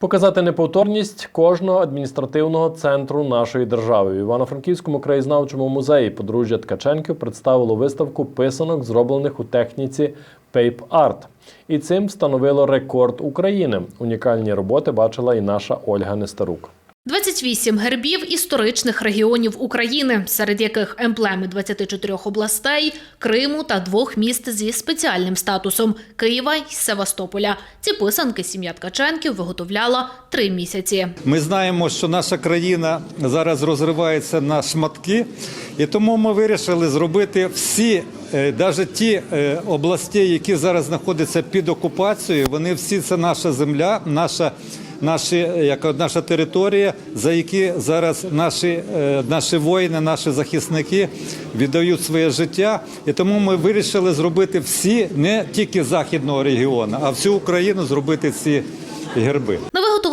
Показати неповторність кожного адміністративного центру нашої держави. В Івано-Франківському краєзнавчому музеї подружжя Ткаченків представило виставку писанок, зроблених у техніці пейп-арт. І цим встановило рекорд України. Унікальні роботи бачила і наша Ольга Нестерук. 28 гербів історичних регіонів України, серед яких емблеми 24 областей, Криму та двох міст зі спеціальним статусом Києва й Севастополя. Ці писанки сім'я Ткаченків виготовляла три місяці. Ми знаємо, що наша країна зараз розривається на шматки, і тому ми вирішили зробити всі, навіть ті е, області, які зараз знаходяться під окупацією, вони всі це наша земля, наша. Наші як наша територія, за які зараз наші, е, наші воїни, наші захисники віддають своє життя, і тому ми вирішили зробити всі не тільки західного регіону, а всю Україну зробити ці герби.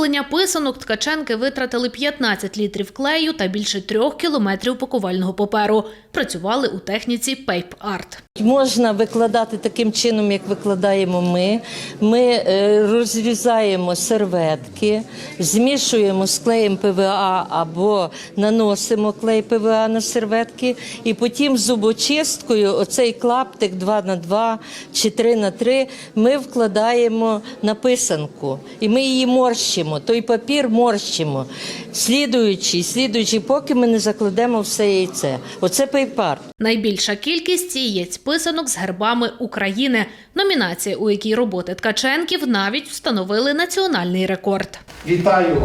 Виготовлення писанок Ткаченки витратили 15 літрів клею та більше трьох кілометрів пакувального паперу. Працювали у техніці Art. Можна викладати таким чином, як викладаємо ми. Ми е, розрізаємо серветки, змішуємо з клеєм ПВА або наносимо клей ПВА на серветки, і потім зубочисткою оцей клаптик 2 на 2 чи 3 на 3 ми вкладаємо на писанку. І ми її морщимо, той папір морщимо, слідуючи, слідуючи, поки ми не закладемо все яйце. Оце пейпар. Найбільша кількість яєць писанок з гербами України. Номінація, у якій роботи Ткаченків навіть встановили національний рекорд. Вітаю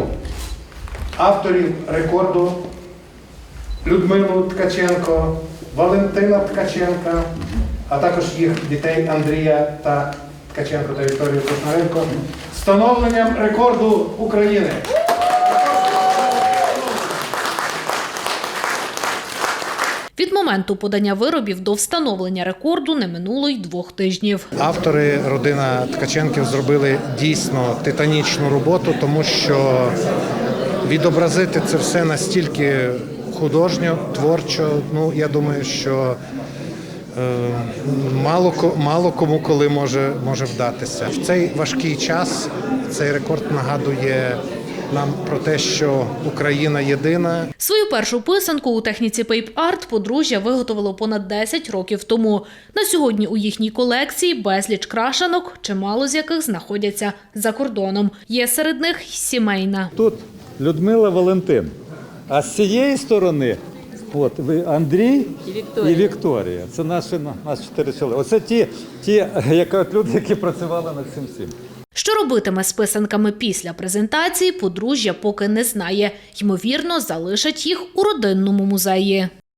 авторів рекорду Людмилу Ткаченко, Валентина Ткаченка, а також їх дітей Андрія та Ткаченко та Вікторію Кушнаренко з встановленням рекорду України. Від моменту подання виробів до встановлення рекорду не минуло й двох тижнів. Автори родина Ткаченків зробили дійсно титанічну роботу, тому що відобразити це все настільки художньо, творчо. Ну я думаю, що мало, ко- мало кому коли може, може вдатися. В цей важкий час цей рекорд нагадує нам про те, що Україна єдина, Свою першу писанку у техніці Art подружжя виготовило понад 10 років тому. На сьогодні у їхній колекції безліч крашанок, чимало з яких знаходяться за кордоном. Є серед них сімейна. Тут Людмила Валентин. А з цієї сторони от, ви Андрій і Вікторія. Це наші, наші чотири чоловіки. Оце ті, ті як кажуть, люди, які працювали над цим всім. Що робитиме з писанками після презентації, подружжя поки не знає. Ймовірно, залишать їх у родинному музеї.